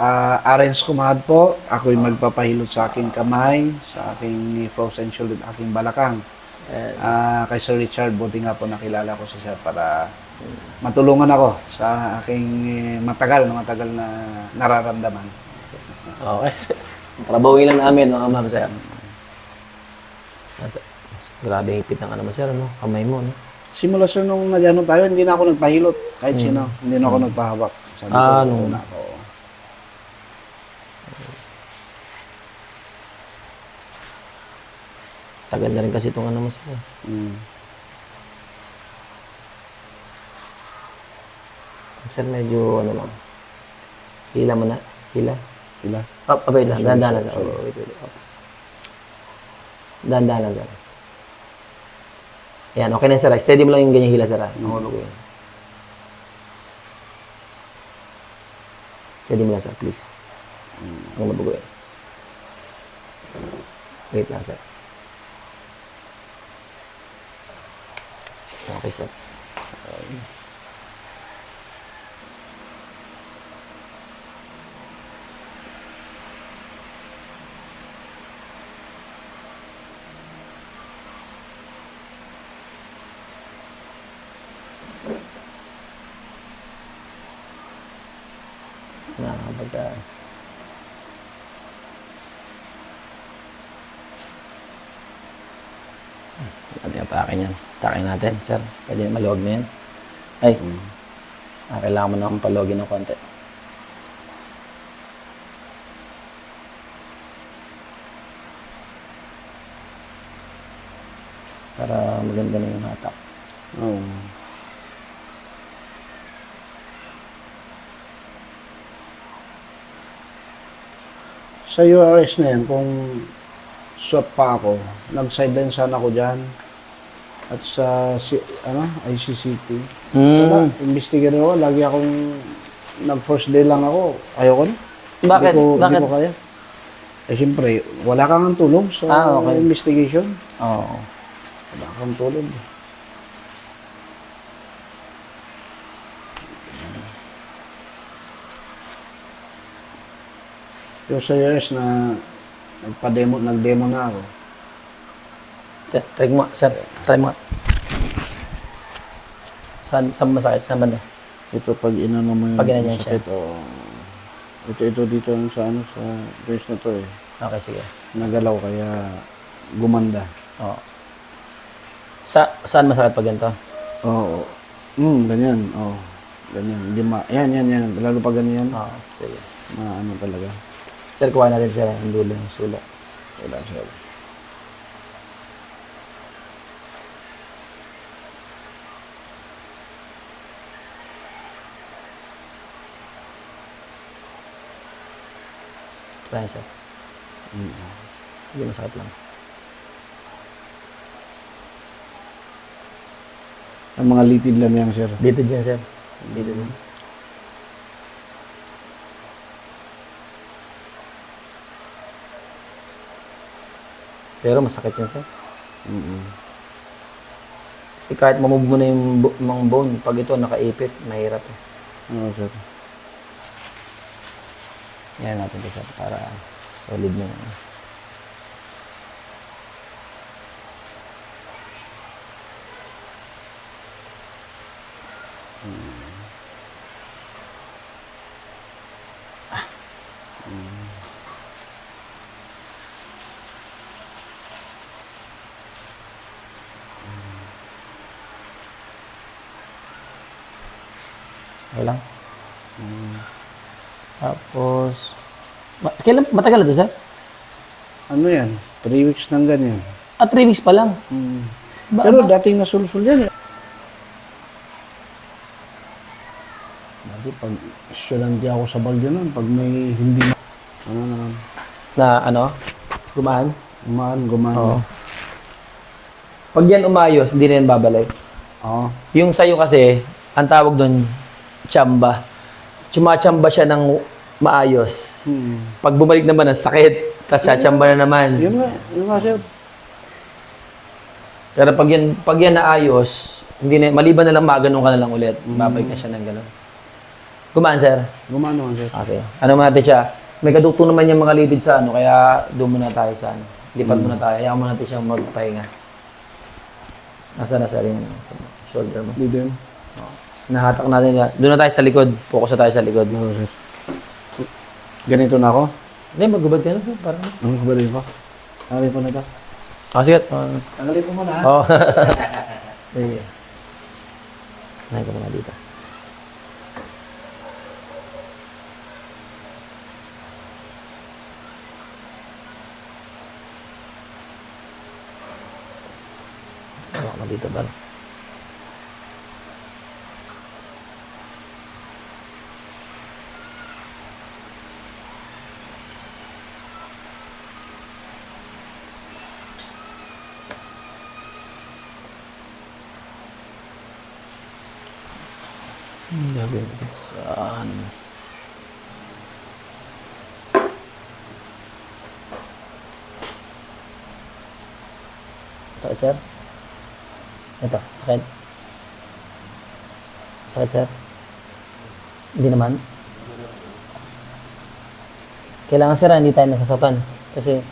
Ah, Arens Kumahad po. Ako'y magpapahilot sa aking kamay, sa aking frozen shoulder, aking balakang. Ah, kay Sir Richard, buti nga po nakilala ko siya para matulungan ako sa aking eh, matagal na matagal na nararamdaman. okay. Trabahuin lang namin, mga ma'am, sir. Nasa, grabe hipit ng ano mo, sir, no? Kamay mo, no? Simula sa nung nagano tayo, hindi na ako nagpahilot kahit sino. Hindi na ako nagpahawak. Sabi Ah, ko, nung- na ako. Tagal na rin kasi itong ano mo, sir. Mm. Sir, medyo ano lang. Hila mo na. Hila. Ila? Up, abay lang. Dahan-dahan lang, sir. Oh, wait, wait. Oops. Dahan-dahan lang, sir. Ayan, okay na, sir. Steady mo lang yung ganyan hila, sir. ah. Ko yun. Steady mo lang, sir, please. Ako mabugo yun. Wait lang, sir. Okay, sir. Nakakapagka... Ating atake yan. Atake natin, sir. Pwede na maluwag mo yan. Ay, ah, kailangan mo na akong paluwagin ng konti. Para maganda na yung hatak. Oo. Sa URS na yan, kung swap pa ako, nag-sideline sana ako dyan. At sa si, ano, ICCT. Wala, Mm. investigator ako. Lagi akong nag-first day lang ako. Ayoko na. Bakit? Hindi ko, Bakit? Hindi ko kaya. Eh, siyempre, wala kang tulong sa Ah, okay. investigation. Oo. Wala kang tulong. Yung sa years na nagpa-demo, nag-demo na ako. Sir, try mo, nga, sir. Try mo. nga. Saan, saan masakit? Saan banda? Ito pag inano mo yung Pag inano siya. sakit, oo. Ito, ito dito yung sa ano, sa brace na to eh. Okay, sige. Nagalaw kaya gumanda. Oo. Sa, saan masakit pag ganito? Oo. Hmm, ganyan. Oo. Ganyan. Hindi ma... Yan, yan, yan. Lalo pag ganyan. Oo, sige. Maano talaga. Sir, kuha natin sir ang dulo ng sulat. Wala siya. Try, sir. Hindi masakit lang. Ang mga litid lang yan, sir. Dito dyan, sir. Dito dyan. Pero masakit yan, sir. Mm-mm. Kasi kahit mamove mo na yung mga bone, pag ito nakaipit, mahirap eh. Oo, sir. Yan natin sir, para solid na yan. Okay lang. Tapos, ma- kailan, matagal na to, sir? Ano yan? Three weeks nang ganyan. Ah, three weeks pa lang. Mm. Ba- Pero dating nasulsul yan eh. Dati pag estudyante ako sa Bagyo nun, pag may hindi na, ano naman, Na ano? Gumaan? gumaan, gumaan. Oo. Pag yan umayos, hindi na yan babalik. Oo. Yung sa'yo kasi, ang tawag doon, chamba. Chumachamba siya ng maayos. Hmm. Pag bumalik naman ang sakit, tapos sachamba na naman. Yun nga, yun nga sir. Pero pag yan, pag yan naayos, hindi na, maliban na lang maganon ka na lang ulit, babalik na siya ng gano'n. Gumaan, sir. Gumano naman, sir. Ah, sige. Ano muna natin siya? May kadugtong naman yung mga litid sa ano, kaya doon muna tayo sa ano. Lipat muna tayo. Hayaan muna natin siyang magpahinga. Nasaan na sir yung sa shoulder mo? Dito yun. Nahatak natin. Doon na tayo sa likod. Focus na tayo sa likod. Ano, sir? Ganito na ako? Hindi, magubad ka na sir. Parang. Ano ba rin ko? Tanggalin ko na ito. Ah, sige. Uh, Tanggalin ko muna, ha? Oo. Sige. Nahin ko muna dito. Hawak mo dito ba? Ang gagawin ko saan? Sakit, sir? Ito, sakit. Sakit, sir? Hindi naman. Kailangan, sir, hindi tayo nasasaktan. Kasi,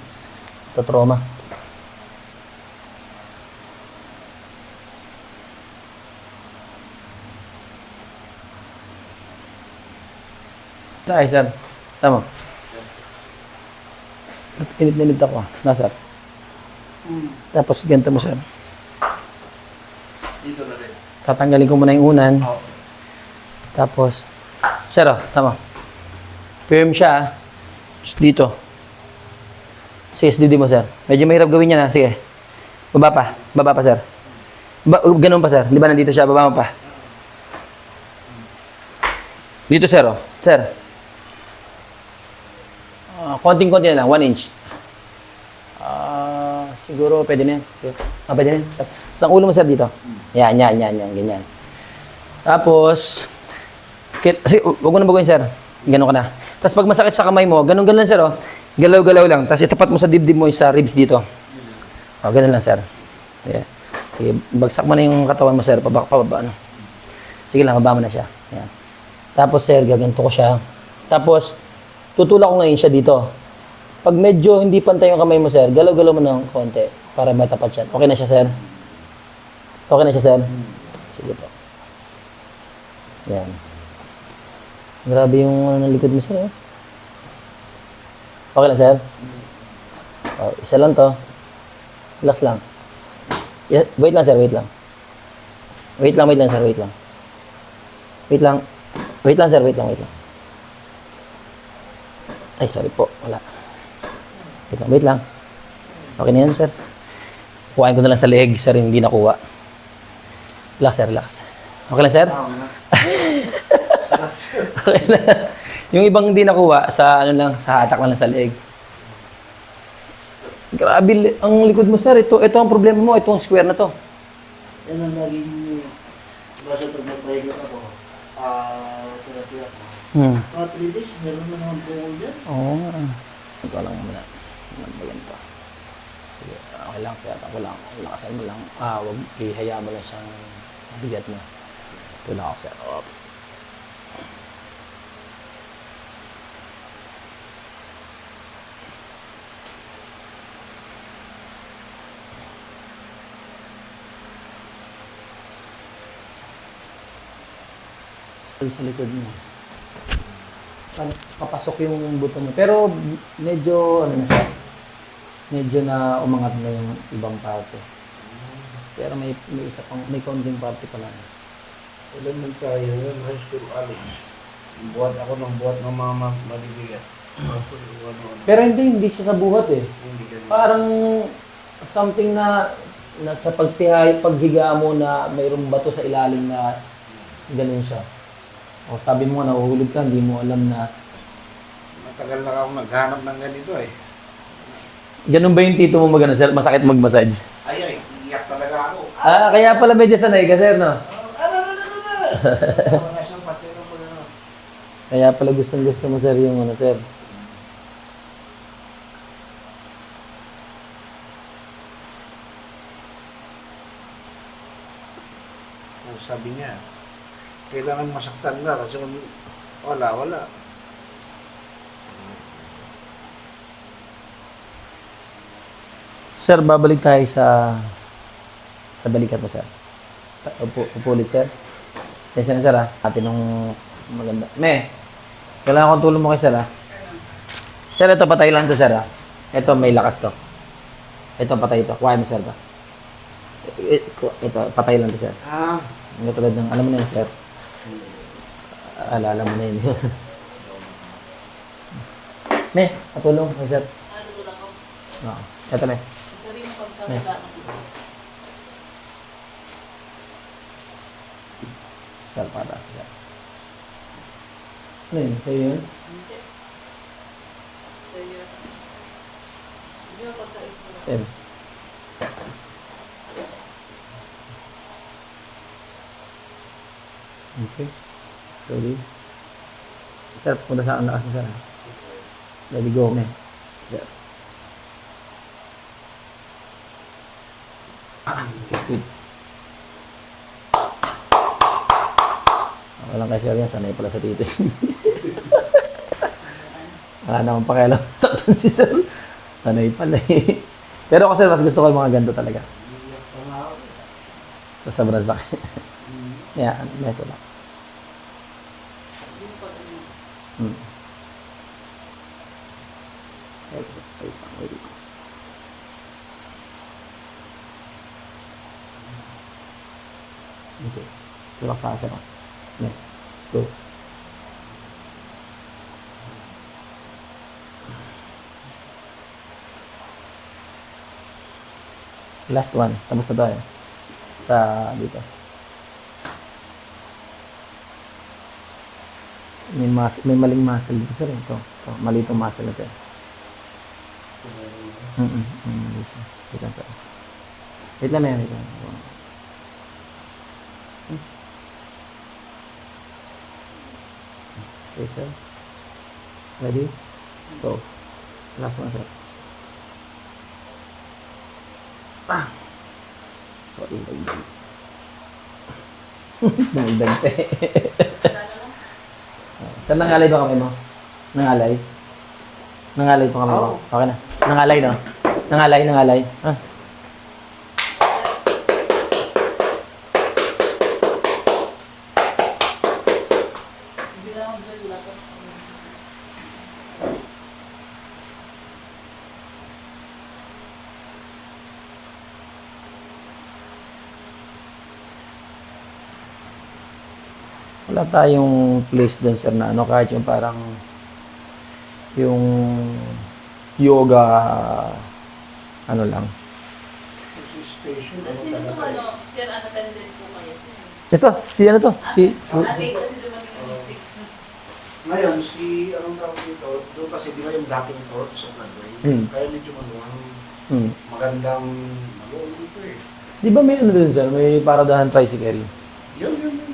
ito trauma. Ay, sir. Tama. Init na init ako. Nasa. Tapos, ganito mo, sir. Dito na rin. Tatanggalin ko muna yung unan. Tapos, sir, oh, tama. Firm siya. ah. Dito. Sige, SDD mo, sir. Medyo mahirap gawin yan, ha. Sige. Baba pa. Baba pa, sir. Ba ganun pa, sir. Di ba nandito siya? Baba mo pa. Dito, sir, oh. Sir. Konting-konti na lang. One inch. Ah, siguro pwede na yan. Ah, pwede na yan. Sir. Sa ulo mo, sir, dito. Yan, yan, yan, yan. Ganyan. Tapos, kit, kasi, huwag mo na baguhin, sir. Ganun ka na. Tapos pag masakit sa kamay mo, ganun ganun lang, sir, oh. Galaw-galaw lang. Tapos itapat mo sa dibdib mo sa ribs dito. Oh, ganun lang, sir. Sige. Sige, bagsak mo na yung katawan mo, sir. Pabak, pababa, ano. Sige lang, baba mo na siya. Yan. Tapos, sir, gaganto ko siya. Tapos, tutulak ko ngayon siya dito. Pag medyo hindi pantay yung kamay mo, sir, galaw-galaw mo ng konti para matapat siya. Okay na siya, sir? Okay na siya, sir? Sige po. Yan. Grabe yung ano ng likod mo, sir. Eh. Okay lang, sir? Oh, isa lang to. Relax lang. Wait lang, sir. Wait lang. Wait lang, wait lang, sir. Wait lang. Wait lang. Wait lang, sir. Wait lang, wait lang. Ay, sorry po. Wala. Wait lang, wait lang. Okay na yan, sir. Kuhain ko na lang sa leeg, sir, yung hindi nakuha. Relax, sir, relax. Okay lang, sir? okay na. Yung ibang hindi nakuha, sa ano lang, sa hatak lang, lang sa leeg. Grabe, ang likod mo, sir. Ito, ito ang problema mo. Ito ang square na to. Yan ang naging... Basta pag nag-private ako, ah, therapy ako. Hmm. Mga 3 days, meron na naman po ako dyan. Oo nga. Ito lang muna. Ano ba yan to? Sige, okay lang, sir. Ako lang. Lakasan mo lang. Ah, wag ihaya mo lang siyang bigat mo. Ito lang ako, sir. Oops. sa likod mo. Pa- papasok yung buto mo. Pero medyo, ano na siya, medyo na umangat na yung ibang parte. Pero may, may isa pang, may kaunting parte pa lang. Ilan man tayo yun, high school Alex. Buhat ako ng buhat ng mga ma- mabibigat. Tapos, ano, Pero hindi, hindi siya sa buhat eh. hindi ganun. Parang something na, na sa pagtihay, paghiga mo na mayroong bato sa ilalim na ganun siya. O sabi mo nga, nahuhulog ka, hindi mo alam na Matagal na ako naghanap ng ganito eh. Ganun ba yung tito mo magana, sir? Masakit mag-massage? Ay, ay, iyak talaga ako. Ah, kaya pala medyo sanay ka, sir, no? Ano, ano, ano, ano? Ano. Kaya pala gustong gusto mo, sir, yung ano, sir. Ang sabi niya, kailangan masaktan ka kasi kung Wala, wala. Sir, babalik tayo sa sa balikat mo, sir. Upo, upo ulit, sir. Sensya na, sir, ha? Atin nung maganda. Me, kailangan kong tulong mo kay sir, ha? Sir, ito patay lang to, sir, ha? Ito, may lakas to. Ito, patay ito. Kuha mo, sir, ba? Ito, patay lang to, sir. Ah, Hindi tulad ng, alam mo na yun, sir. Alala mo na yun. me, patulong kay sir. Oo. Ito, me. Me. Sir, pataas na sir. Ano yun? Sa'yo yun? Sir. Okay. Ready? Sir, punta sa ang lakas mo, sir. ha? Ready, go, me. Sir. Ah, good. Walang kasi yan, sanay pala sa tito. Wala naman pakialam sa si sir. Sanay pala eh. Pero kasi mas gusto ko yung mga ganito talaga. Sa sobrang sakit. Kaya, meto lang. Hmm. Wait, wait, wait. Okay. Relax sa akin. Yeah. Go. Last one. Tapos na tayo. Sa dito. May, mas, may maling muscle dito sir. Ito. Ito. Mali itong muscle na ito. eh. Mm-mm. Mm, mali. Wait lang sir. Wait lang, may wait lang. Okay, sir. Ready? Go. Last one, sir. Ah! Sorry, dagdag. Dagdag te. Sir, nangalay ba kami mo? Nangalay? Nangalay pa kami mo? Okay na. Nangalay, no? Nangalay, nangalay. Ah. Wala tayong place doon sir na ano kahit yung parang yung yoga ano lang station. Sino po ano, sir, unattended po kayo? ito si ano to si, si Ate, kasi dumating yung section. Ngayon, si, anong tawag dito, doon kasi di ba yung dating court sa Floodway? Hmm. Kaya medyo maluwang, hmm. magandang, maluwang dito eh. di ba may ano doon sir may paradahan tricycle Yun, yun, yun.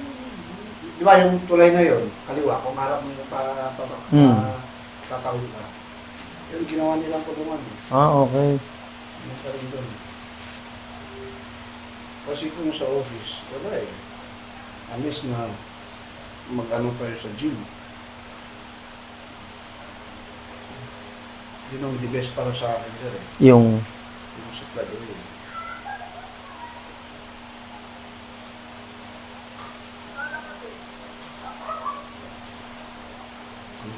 Di ba yung tulay na yun, kaliwa, kung harap mo yung pa, pa, pa, Hmm. tatawid ka. Yun, ginawa nilang kulungan. eh. ah okay Yung pa rin doon. Kasi kung sa office, wala eh. Amis na mag-ano tayo sa gym. Yun ang the best para sa akin, sir eh. yung Yung sa Floodway.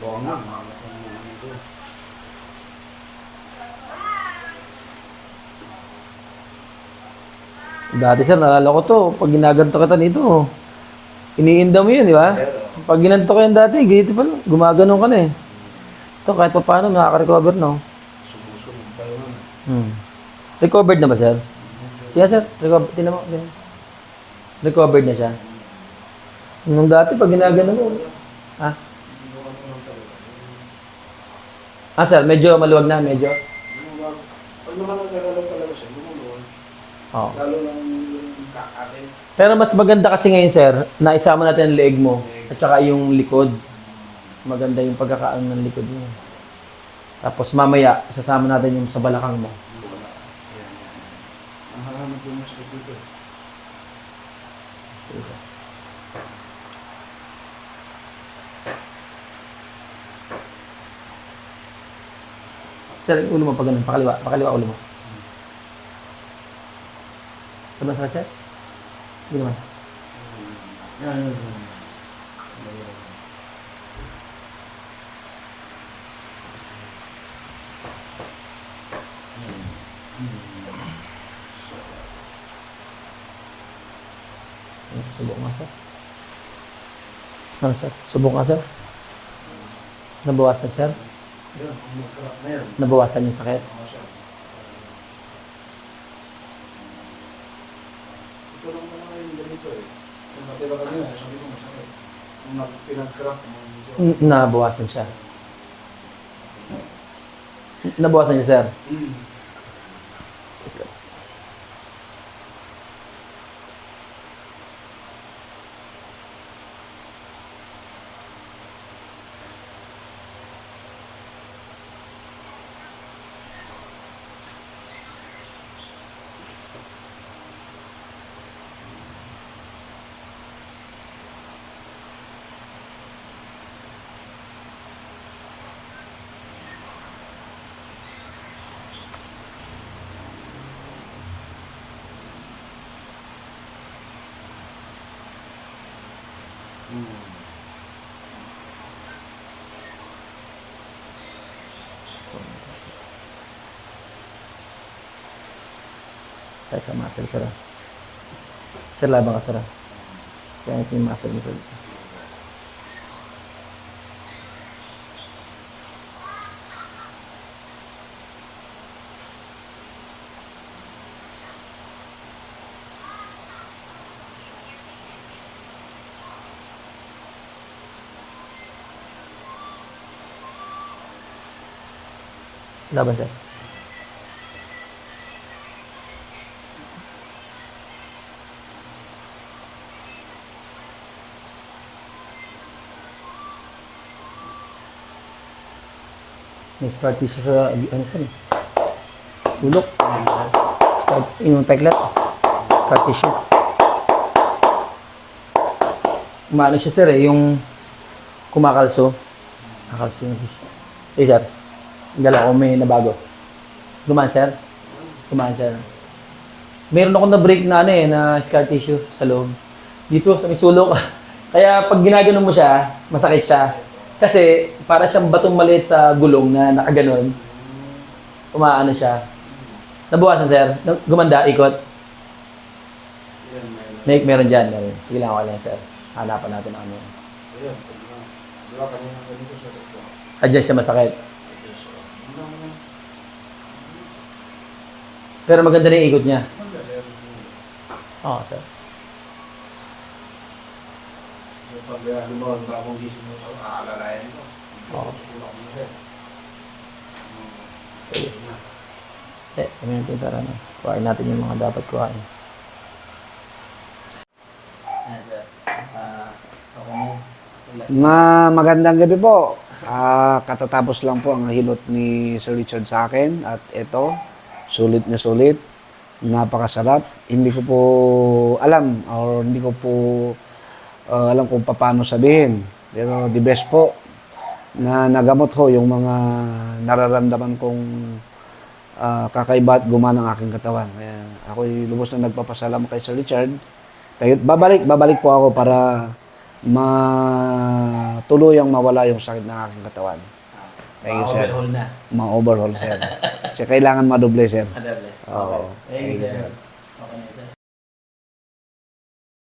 Ang bangon, malaki ang mga doon. dati sir nalala ko to pag ginaganto kita nito iniinda mo yun di ba pag ginanto ko yan dati ganito pa lang gumaganon ka na eh ito kahit pa paano nakaka-recover no sumusunod tayo nun. Hmm. Recovered na ba, sir? Siya, sir. Recovered. Tingnan mo. tingnan mo. Recovered na siya. Nung dati, pag ginagano mo. Ha? Ah, sir. Medyo maluwag na. Medyo. Wag- Pag naman nagkagalaw talaga siya, lumulun. Oo. Lalo lang yung kakatin. Pero mas maganda kasi ngayon, sir, na isama natin ang leeg mo at saka yung likod. Maganda yung pagkakaano ng likod mo. Tapos mamaya, sasama natin yung sa balakang mo. Sir, yung ulo mo pag ganun. Pakaliwa. Pakaliwa ulo mo. Hindi naman. Yan, yan, yan. Subok sir. Ano, sir? Sir. Nabawasan, sir? Na yan. Nabawasan yung sakit. Oo, sir. Ito lang naman yung ganito eh. Kung natira kanina, sabi ko masakit. Kung nag- pinag-crack mo, medyo... N- Nabawasan siya. Nabawasan niya, sir. Mm. Mm. Tayo sa muscle, sir. Sir, labang ka, sir. ah. Kaya ito yung muscle mo, sir. Laban, sir. May scar tissue sa, ano sir eh. Sulok. Scar, yung peklat. Scar tissue. Umano siya sir eh, yung kumakalso. Kakalso yung tissue. Eh sir, gala ko may nabago. Gumaan sir? Gumaan siya. Meron ako na-break na ano eh, na scar tissue sa loob. Dito sa may sulok. Kaya pag ginaganon mo siya, masakit siya. Kasi para siyang batong maliit sa gulong na nakaganon. Umaano siya. Nabawasan sir. Gumanda, ikot. May, meron dyan. Meron. Sige lang, okay lang sir. Hanapan natin ang ano. dyan siya masakit. Pero maganda na yung ikot niya. Oo, sir. Pag uh, halimbawa, bagong gising mo, aalalayan ko. Oo. Tulak mo siya. Sige. Eh, kami yung pintara na. Kuhain natin yung mga dapat kuhain. Ayan, sir. Ah. Ma magandang gabi po. Ah, katatapos lang po ang hilot ni Sir Richard sa akin at ito, sulit na sulit. Napakasarap. Hindi ko po alam or hindi ko po ah, alam kung paano sabihin. Pero the best po na nagamot ho yung mga nararamdaman kong ah, kakaiba at gumana ang aking katawan. Kaya ako'y lubos na nagpapasalamat kay Sir Richard. Kaya babalik, babalik po ako para matuluyang mawala yung sakit ng aking katawan. Thank you, sir. overhaul na. Ma-overhaul, sir. Kasi kailangan madoble, sir. Madali. Oo. Okay. Thank you, sir.